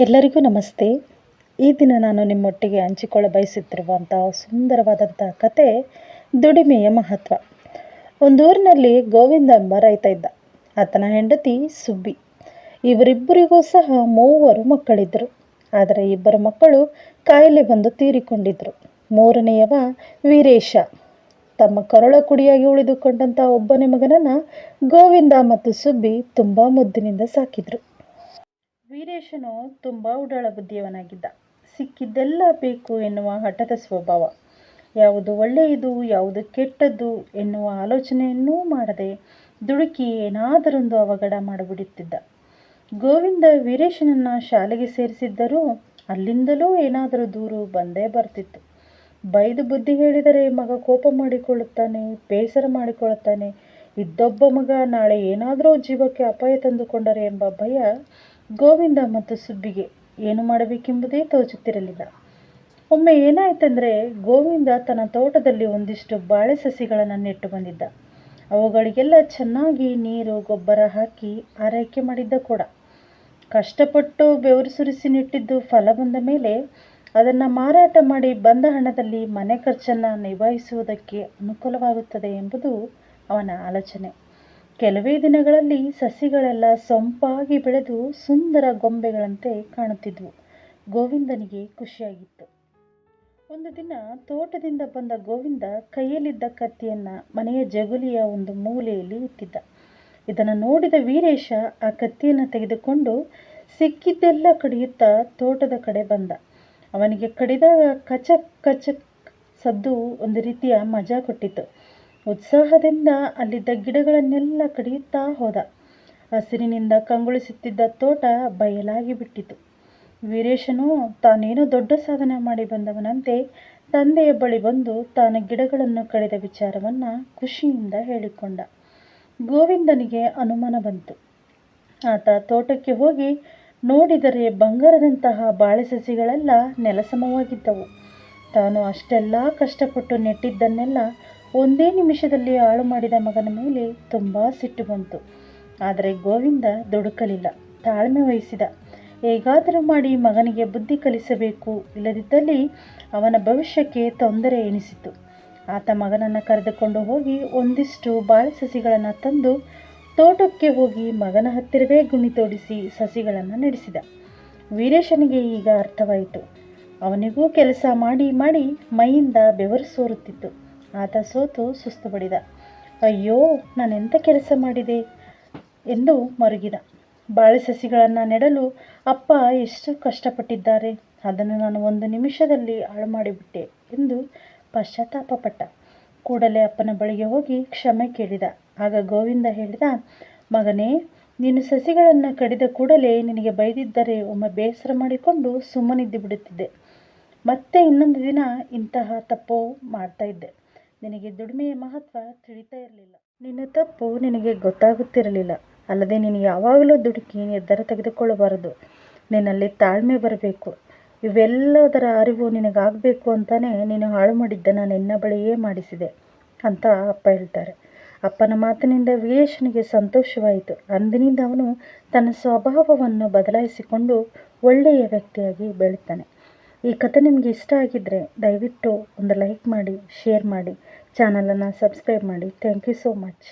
ಎಲ್ಲರಿಗೂ ನಮಸ್ತೆ. ಈ ದಿನ ನಾನು ನಿಮ್ಮೊಟ್ಟಿಗೆ ಹಂಚಿಕೊಳ್ಳ ಬಯಸುತ್ತಿರುವಂಥ ಸುಂದರವಾದಂಥ ಕತೆ ದುಡಿಮೆಯ ಮಹತ್ವ. ಒಂದೂರಿನಲ್ಲಿ ಗೋವಿಂದ ಎಂಬ ರೈತ ಇದ್ದ. ಆತನ ಹೆಂಡತಿ ಸುಬ್ಬಿ. ಇವರಿಬ್ಬರಿಗೂ ಸಹ ಮೂವರು ಮಕ್ಕಳಿದ್ದರು. ಆದರೆ ಇಬ್ಬರು ಮಕ್ಕಳು ಕಾಯಿಲೆ ಬಂದು ತೀರಿಕೊಂಡಿದ್ದರು. ಮೂರನೆಯವ ವೀರೇಶ. ತಮ್ಮ ಕರುಳ ಕುಡಿಯಾಗಿ ಉಳಿದುಕೊಂಡಂಥ ಒಬ್ಬನೇ ಮಗನನ್ನು ಗೋವಿಂದ ಮತ್ತು ಸುಬ್ಬಿ ತುಂಬ ಮುದ್ದಿನಿಂದ ಸಾಕಿದರು. ವೀರೇಶನು ತುಂಬ ಉಡಾಳ ಬುದ್ಧಿಯವನಾಗಿದ್ದ. ಸಿಕ್ಕಿದ್ದೆಲ್ಲ ಬೇಕು ಎನ್ನುವ ಹಠದ ಸ್ವಭಾವ. ಯಾವುದು ಒಳ್ಳೆಯದು, ಯಾವುದು ಕೆಟ್ಟದ್ದು ಎನ್ನುವ ಆಲೋಚನೆಯನ್ನೂ ಮಾಡದೆ ದುಡುಕಿ ಏನಾದರೊಂದು ಅವಘಡ ಮಾಡಿಬಿಡುತ್ತಿದ್ದ. ಗೋವಿಂದ ವೀರೇಶನನ್ನು ಶಾಲೆಗೆ ಸೇರಿಸಿದ್ದರೂ ಅಲ್ಲಿಂದಲೂ ಏನಾದರೂ ದೂರು ಬಂದೇ ಬರ್ತಿತ್ತು. ಬೈದು ಬುದ್ಧಿ ಹೇಳಿದರೆ ಮಗ ಕೋಪ ಮಾಡಿಕೊಳ್ಳುತ್ತಾನೆ, ಬೇಸರ ಮಾಡಿಕೊಳ್ಳುತ್ತಾನೆ, ಇದ್ದೊಬ್ಬ ಮಗ ನಾಳೆ ಏನಾದರೂ ಜೀವಕ್ಕೆ ಅಪಾಯ ತಂದುಕೊಂಡರೆ ಎಂಬ ಭಯ ಗೋವಿಂದ ಮತ್ತು ಸುಬ್ಬಿಗೆ ಏನು ಮಾಡಬೇಕೆಂಬುದೇ ತೋಚುತ್ತಿರಲಿಲ್ಲ. ಒಮ್ಮೆ ಏನಾಯ್ತೆಂದರೆ ಗೋವಿಂದ ತನ್ನ ತೋಟದಲ್ಲಿ ಒಂದಿಷ್ಟು ಬಾಳೆ ಸಸಿಗಳನ್ನು ನೆಟ್ಟು ಬಂದಿದ್ದ. ಅವುಗಳಿಗೆಲ್ಲ ಚೆನ್ನಾಗಿ ನೀರು, ಗೊಬ್ಬರ ಹಾಕಿ ಆರೈಕೆ ಮಾಡಿದ್ದ ಕೂಡ. ಕಷ್ಟಪಟ್ಟು ಬೆವರು ಸುರಿಸಿ ನೆಟ್ಟಿದ್ದು ಫಲ ಬಂದ ಮೇಲೆ ಅದನ್ನು ಮಾರಾಟ ಮಾಡಿ ಬಂದ ಹಣದಲ್ಲಿ ಮನೆ ಖರ್ಚನ್ನು ನಿಭಾಯಿಸುವುದಕ್ಕೆ ಅನುಕೂಲವಾಗುತ್ತದೆ ಎಂಬುದು ಅವನ ಆಲೋಚನೆ. ಕೆಲವೇ ದಿನಗಳಲ್ಲಿ ಸಸಿಗಳೆಲ್ಲ ಸೊಂಪಾಗಿ ಬೆಳೆದು ಸುಂದರ ಗೊಂಬೆಗಳಂತೆ ಕಾಣುತ್ತಿದ್ವು. ಗೋವಿಂದನಿಗೆ ಖುಷಿಯಾಗಿತ್ತು. ಒಂದು ದಿನ ತೋಟದಿಂದ ಬಂದ ಗೋವಿಂದ ಕೈಯಲ್ಲಿದ್ದ ಕತ್ತಿಯನ್ನು ಮನೆಯ ಜಗುಲಿಯ ಒಂದು ಮೂಲೆಯಲ್ಲಿ ಇಟ್ಟಿದ್ದ. ಇದನ್ನು ನೋಡಿದ ವೀರೇಶ ಆ ಕತ್ತಿಯನ್ನು ತೆಗೆದುಕೊಂಡು ಸಿಕ್ಕಿದ್ದೆಲ್ಲ ಕಡಿಯುತ್ತಾ ತೋಟದ ಕಡೆ ಬಂದ. ಅವನಿಗೆ ಕಡಿದಾಗ ಕಚಕ್ ಕಚಕ್ ಸದ್ದು ಒಂದು ರೀತಿಯ ಮಜಾ ಕೊಟ್ಟಿತು ಉತ್ಸಾಹದಿಂದ ಅಲ್ಲಿದ್ದ ಗಿಡಗಳನ್ನೆಲ್ಲ ಕಡಿಯುತ್ತಾ ಹೋದ. ಹಸಿರಿನಿಂದ ಕಂಗೊಳಿಸುತ್ತಿದ್ದ ತೋಟ ಬಯಲಾಗಿ ಬಿಟ್ಟಿತು. ವೀರೇಶನು ತಾನೇನೋ ದೊಡ್ಡ ಸಾಧನೆ ಮಾಡಿ ಬಂದವನಂತೆ ತಂದೆಯ ಬಳಿ ಬಂದು ತಾನು ಗಿಡಗಳನ್ನು ಕಳೆದ ವಿಚಾರವನ್ನು ಖುಷಿಯಿಂದ ಹೇಳಿಕೊಂಡ. ಗೋವಿಂದನಿಗೆ ಅನುಮಾನ ಬಂತು. ಆತ ತೋಟಕ್ಕೆ ಹೋಗಿ ನೋಡಿದರೆ ಬಂಗಾರದಂತಹ ಬಾಳೆ ಸಸಿಗಳೆಲ್ಲ ನೆಲಸಮವಾಗಿದ್ದವು. ತಾನು ಅಷ್ಟೆಲ್ಲ ಕಷ್ಟಪಟ್ಟು ನೆಟ್ಟಿದ್ದನ್ನೆಲ್ಲ ಒಂದೇ ನಿಮಿಷದಲ್ಲಿ ಹಾಳು ಮಾಡಿದ ಮಗನ ಮೇಲೆ ತುಂಬ ಸಿಟ್ಟು ಬಂತು. ಆದರೆ ಗೋವಿಂದ ದುಡುಕಲಿಲ್ಲ. ತಾಳ್ಮೆ ವಹಿಸಿದ. ಹೇಗಾದರೂ ಮಾಡಿ ಮಗನಿಗೆ ಬುದ್ಧಿ ಕಲಿಸಬೇಕು. ಇಲ್ಲದಿದ್ದಲ್ಲಿ ಅವನ ಭವಿಷ್ಯಕ್ಕೆ ತೊಂದರೆ ಎನಿಸಿತು. ಆತ ಮಗನನ್ನು ಕರೆದುಕೊಂಡು ಹೋಗಿ ಒಂದಿಷ್ಟು ಬಾಳೆ ಸಸಿಗಳನ್ನು ತಂದು ತೋಟಕ್ಕೆ ಹೋಗಿ ಮಗನ ಹತ್ತಿರವೇ ಗುಣಿ ತೋಡಿಸಿ ಸಸಿಗಳನ್ನು ನಡೆಸಿದ. ವೀರೇಶನಿಗೆ ಈಗ ಅರ್ಥವಾಯಿತು. ಅವನಿಗೂ ಕೆಲಸ ಮಾಡಿ ಮಾಡಿ ಮೈಯಿಂದ ಬೆವರು ಸೋರುತ್ತಿತ್ತು. ಆತ ಸೋತು ಸುಸ್ತು ಬಡಿದ ಅಯ್ಯೋ ಎಂಥ ಕೆಲಸ ಮಾಡಿದೆ? ಎಂದು ಮರುಗಿದ. ಬಾಳೆ ಸಸಿಗಳನ್ನು ನೆಡಲು ಅಪ್ಪ ಎಷ್ಟು ಕಷ್ಟಪಟ್ಟಿದ್ದಾರೆ. ಅದನ್ನು ನಾನು ಒಂದು ನಿಮಿಷದಲ್ಲಿ ಹಾಳು ಮಾಡಿಬಿಟ್ಟೆ ಎಂದು ಪಶ್ಚಾತ್ತಾಪಪಟ್ಟ. ಕೂಡಲೇ ಅಪ್ಪನ ಬಳಿಗೆ ಹೋಗಿ ಕ್ಷಮೆ ಕೇಳಿದ. ಆಗ ಗೋವಿಂದ ಹೇಳಿದ, ಮಗನೇ, ನೀನು ಸಸಿಗಳನ್ನು ಕಡಿದ ಕೂಡಲೇ ನಿನಗೆ ಬೈದಿದ್ದರೆ ಒಮ್ಮೆ ಬೇಸರ ಮಾಡಿಕೊಂಡು ಸುಮ್ಮನಿದ್ದು ಬಿಡುತ್ತಿದ್ದೆ ಮತ್ತೆ ಇನ್ನೊಂದು ದಿನ ಇಂತಹ ತಪ್ಪು ಮಾಡ್ತಾ ಇದ್ದೆ. ನಿನಗೆ ದುಡಿಮೆಯ ಮಹತ್ವ ತಿಳಿತಾ ಇರಲಿಲ್ಲ. ನಿನ್ನ ತಪ್ಪು ನಿನಗೆ ಗೊತ್ತಾಗುತ್ತಿರಲಿಲ್ಲ. ಅಲ್ಲದೆ ನೀನು ಯಾವಾಗಲೂ ದುಡುಕಿ ನಿರ್ಧಾರ ತೆಗೆದುಕೊಳ್ಳಬಾರದು. ನಿನ್ನಲ್ಲಿ ತಾಳ್ಮೆ ಬರಬೇಕು. ಇವೆಲ್ಲದರ ಅರಿವು ನಿನಗಾಗಬೇಕು ಅಂತಲೇ ನೀನು ಹಾಳು ಮಾಡಿದ್ದನ್ನು ನಿನ್ನ ಬಳಿಯೇ ಮಾಡಿಸಿದೆ ಅಂತ ಅಪ್ಪ ಹೇಳ್ತಾರೆ. ಅಪ್ಪನ ಮಾತಿನಿಂದ ವೀರೇಶನಿಗೆ ಸಂತೋಷವಾಯಿತು. ಅಂದಿನಿಂದ ಅವನು ತನ್ನ ಸ್ವಭಾವವನ್ನು ಬದಲಾಯಿಸಿಕೊಂಡು ಒಳ್ಳೆಯ ವ್ಯಕ್ತಿಯಾಗಿ ಬೆಳೀತಾನೆ. ಈ ಕಥೆ ನಿಮಗೆ ಇಷ್ಟ ಆಗಿದ್ದರೆ ದಯವಿಟ್ಟು ಒಂದು ಲೈಕ್ ಮಾಡಿ ಶೇರ್ ಮಾಡಿ ಚಾನಲನ್ನು ಸಬ್ಸ್ಕ್ರೈಬ್ ಮಾಡಿ. Thank you so much